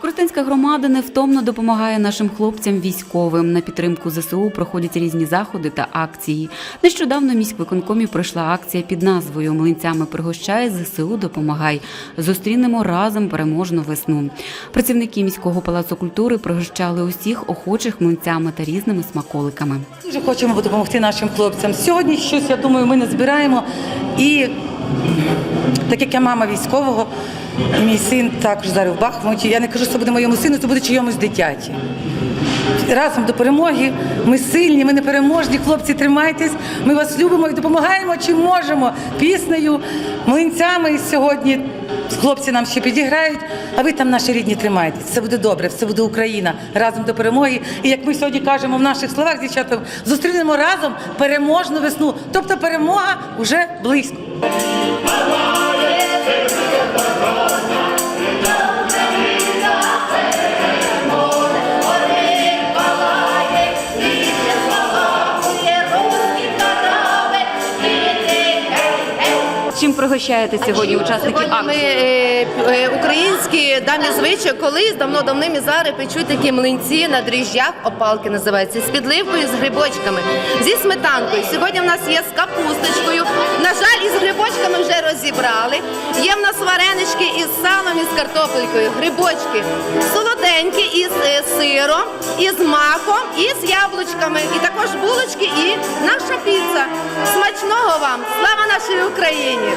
Коростенська громада невтомно допомагає нашим хлопцям військовим. На підтримку ЗСУ проходять різні заходи та акції. Нещодавно в міськвиконкомі пройшла акція під назвою Млинцями пригощає ЗСУ допомагай. Зустрінемо разом переможну весну. Працівники міського палацу культури пригощали усіх охочих млинцями та різними смаколиками. Дуже хочемо допомогти нашим хлопцям. Сьогодні щось, я думаю, ми не збираємо. І так як я мама військового, і мій син також зараз в Бахмуті, я не кажу, що це буде моєму сину, це буде чийомусь дитяті. Разом до перемоги. Ми сильні, ми непереможні. Хлопці, тримайтесь. Ми вас любимо і допомагаємо, чим можемо. Піснею, млинцями. Сьогодні хлопці нам ще підіграють. А ви там, наші рідні, тримайтесь. Все буде добре, все буде Україна. Разом до перемоги. І як ми сьогодні кажемо в наших словах, дівчата, зустрінемо разом переможну весну. Тобто перемога вже близько. Чим пригощаєте сьогодні учасників Сьогодні акції? е, е, українські давні звичаї, колись давно давним і зараз печуть такі млинці на дріжджах, опалки називаються, з підливкою, з грибочками, зі сметанкою. Сьогодні в нас є з капусточкою. На жаль, із грибочками вже розібрали. Є в нас варенички із салом і з картопелькою, грибочки, солоденькі із е, сиром, із маком, і з яблучками. І також булочки, і наша піца. Смачного вам! Нашій Україні!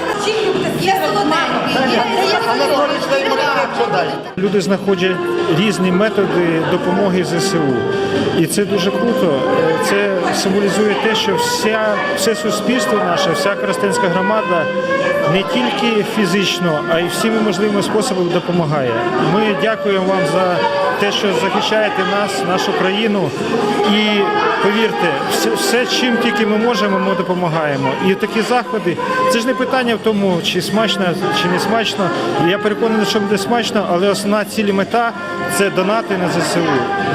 Є солоденький, є, солоденький. Люди знаходять різні методи допомоги ЗСУ. І це дуже круто. Це символізує те, що вся, все суспільство наше, вся Коростенська громада не тільки фізично, а й всіми можливими способами допомагає. Ми дякуємо вам за те, що захищаєте нас, нашу країну. І повірте, все, все, чим тільки ми можемо, ми допомагаємо. І такі заходи це ж не питання в тому, чи смачно, чи не смачно. Я переконаний, що буде смачно, але основна ціль мета це донати на ЗСУ.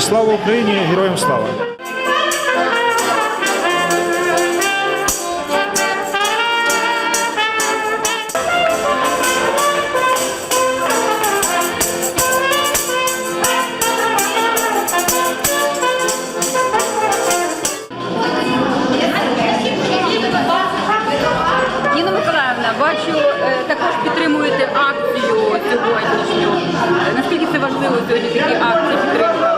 Слава Україні! Героям слава! Сьогодні такі акції підтримка?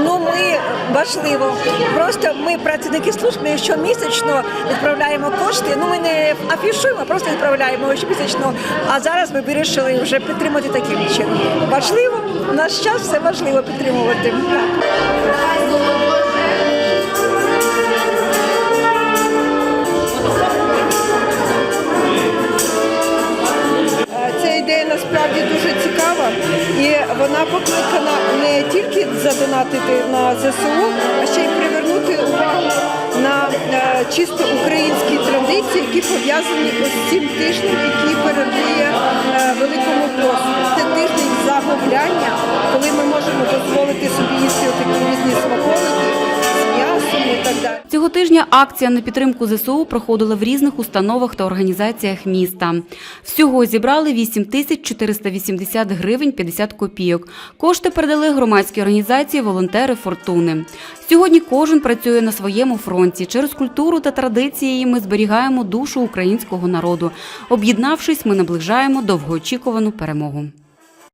Ну, ми важливо. Просто ми працівники служб, ми щомісячно відправляємо кошти. Ну ми не афішуємо, просто відправляємо щомісячно. А зараз ми вирішили вже підтримати таким чином. Важливо, в наш час все важливо підтримувати. Вона покликана не тільки задонатити на ЗСУ, а ще й привернути увагу на е, чисто українські традиції, які пов'язані з цим тижнем, який передує е, великому посту. Це тиждень замовляння, Цього тижня акція на підтримку ЗСУ проходила в різних установах та організаціях міста. Всього зібрали 8 тисяч 480 гривень 50 копійок. Кошти передали громадські організації волонтери Фортуни. Сьогодні кожен працює на своєму фронті. Через культуру та традиції ми зберігаємо душу українського народу. Об'єднавшись, ми наближаємо довгоочікувану перемогу.